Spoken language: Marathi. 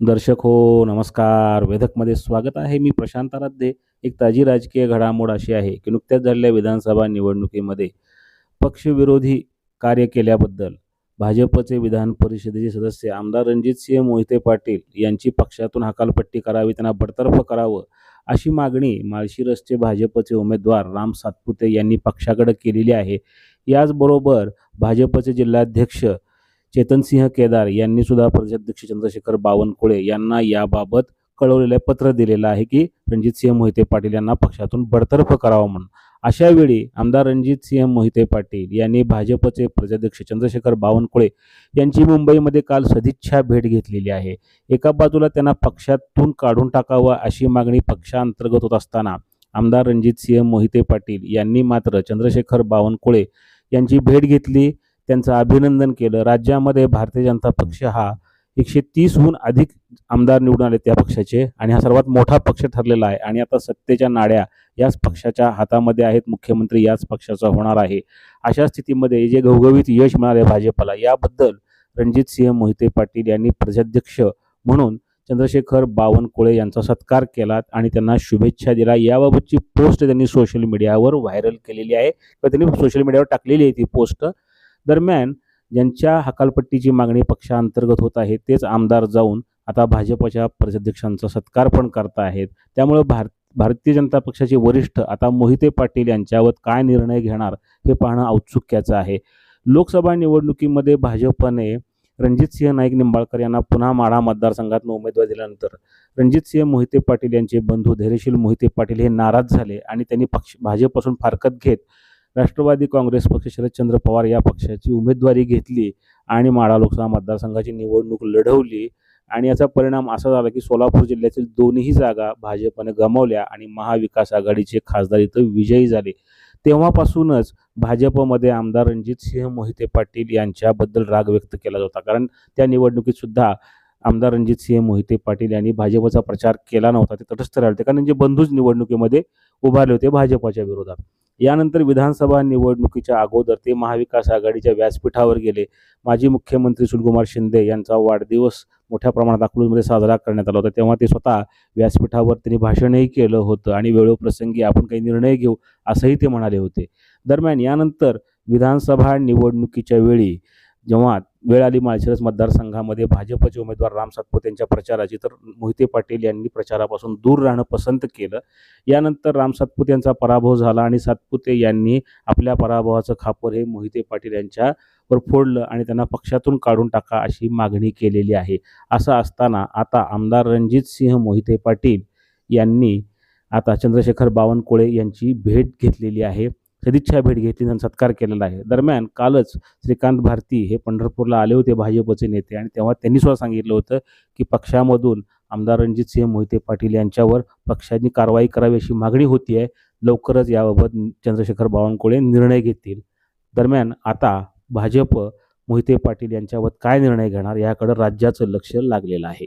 दर्शक हो नमस्कार. वेधकमध्ये स्वागत आहे. मी प्रशांत आराध्ये एक ताजी राजकीय घडामोड अशी आहे की नुकत्याच झालेल्या विधानसभा निवडणुकीमध्ये पक्षविरोधी कार्य केल्याबद्दल भाजपचे विधान परिषदेचे सदस्य आमदार रणजितसिंह मोहिते पाटील यांची पक्षातून हकालपट्टी करावी त्यांना बडतर्फ करावं अशी मागणी माळशिरसचे भाजपचे उमेदवार राम सातपुते यांनी पक्षाकडे केलेली आहे. याचबरोबर भाजपचे जिल्हाध्यक्ष चेतनसिंह केदार यांनी सुद्धा प्रदेशाध्यक्ष चंद्रशेखर बावनकुळे यांना याबाबत कळवलेलं पत्र दिलेलं आहे की रणजितसिंह मोहिते पाटील यांना पक्षातून बडतर्फ करावं म्हणून. अशा वेळी आमदार रणजितसिंह मोहिते पाटील यांनी भाजपचे प्रदेशाध्यक्ष चंद्रशेखर बावनकुळे यांची मुंबईमध्ये काल सदिच्छा भेट घेतलेली आहे. एका बाजूला त्यांना पक्षातून काढून टाकावं अशी मागणी पक्षांतर्गत होत असताना आमदार रणजितसिंह मोहिते पाटील यांनी मात्र चंद्रशेखर बावनकुळे यांची भेट घेतली त्यांचं अभिनंदन केलं. राज्यामध्ये भारतीय जनता पक्ष हा एकशे तीसहून अधिक आमदार निवडून आले त्या पक्षाचे आणि हा सर्वात मोठा पक्ष ठरलेला आहे. आणि आता सत्तेच्या नाड्या याच पक्षाच्या हातामध्ये आहेत. मुख्यमंत्री याच पक्षाचा होणार आहे. अशा स्थितीमध्ये जे घवघवीत यश मिळाले भाजपला याबद्दल रणजित सिंह मोहिते पाटील यांनी प्रजाध्यक्ष म्हणून चंद्रशेखर बावनकुळे यांचा सत्कार केला आणि त्यांना शुभेच्छा दिला याबाबतची पोस्ट त्यांनी सोशल मीडियावर व्हायरल केलेली आहे. किंवा त्यांनी सोशल मीडियावर टाकलेली आहे ती पोस्ट. दरम्यान ज्यांच्या हकालपट्टीची मागणी पक्षांतर्गत होत आहे. तेच आमदार जाऊन आता भाजपच्या प्रदेशाध्यक्षांचा सत्कार पण करत आहेत. त्यामुळे भारत भारतीय जनता पक्षाचे वरिष्ठ आता मोहिते पाटील यांच्यावर काय निर्णय घेणार हे पाहणं औत्सुक्याचं आहे. लोकसभा निवडणुकीमध्ये भाजपने रणजितसिंह नाईक निंबाळकर यांना पुन्हा माढा मतदारसंघातून उमेदवार दिल्यानंतर रणजितसिंह मोहिते पाटील यांचे बंधू धैर्यशील मोहिते पाटील हे नाराज झाले आणि त्यांनी पक्ष भाजपपासून फारकत घेत राष्ट्रवादी काँग्रेस पक्ष शरदचंद्र पवार या पक्षाची उमेदवारी घेतली आणि माढा लोकसभा मतदारसंघाची निवडणूक लढवली. आणि याचा परिणाम असा झाला की सोलापूर जिल्ह्यातील दोन्ही जागा भाजपने गमावल्या आणि महाविकास आघाडीचे खासदार इथं विजयी झाले. तेव्हापासूनच भाजपमध्ये आमदार रणजित सिंह मोहिते पाटील यांच्याबद्दल राग व्यक्त केला जाता कारण त्या निवडणुकीत सुद्धा आमदार रणजितसिंह मोहिते पाटील यांनी भाजपचा प्रचार केला नव्हता. ते तटस्थ राहिले होते. कारण त्यांचे बंधूच निवडणुकीमध्ये उभारले होते भाजपच्या विरोधात. यानंतर विधानसभा निवडणुकीच्या अगोदर ते महाविकास आघाडीच्या व्यासपीठावर गेले. माजी मुख्यमंत्री सुलकुमार शिंदे यांचा वाढदिवस मोठ्या प्रमाणात अकलूजमध्ये साजरा करण्यात आला होता. तेव्हा ते स्वतः व्यासपीठावर त्यांनी भाषणही केलं होतं आणि वेळोप्रसंगी आपण काही निर्णय घेऊ असंही ते म्हणाले होते. दरम्यान यानंतर विधानसभा निवडणुकीच्या वेळी जेव्हा वेळ आली माळशिरस मतदारसंघामध्ये भाजपचे उमेदवार राम सातपुते यांच्या प्रचाराची तर मोहिते पाटील यांनी प्रचारापासून दूर राहणं पसंत केलं. यानंतर राम सातपुते यांचा पराभव झाला आणि सातपुते यांनी आपल्या पराभवाचं खापर हे मोहिते पाटील यांच्यावर फोडलं आणि त्यांना पक्षातून काढून टाका अशी मागणी केलेली आहे. असं असताना आता आमदार रणजित सिंह मोहिते पाटील यांनी आता चंद्रशेखर बावनकुळे यांची भेट घेतलेली आहे. सदिच्छा भेट घेतली आणि सत्कार केलेला आहे. दरम्यान कालच श्रीकांत भारती हे पंढरपूरला आले होते भाजपचे नेते आणि तेव्हा त्यांनी सुद्धा सांगितलं होतं की पक्षामधून आमदार रणजितसिंह मोहिते पाटील यांच्यावर पक्षांनी कारवाई करावी अशी मागणी होती आहे. लवकरच याबाबत चंद्रशेखर बावनकुळे निर्णय घेतील. दरम्यान आता भाजप मोहिते पाटील यांच्यावर काय निर्णय घेणार याकडे राज्याचं लक्ष लागलेलं आहे.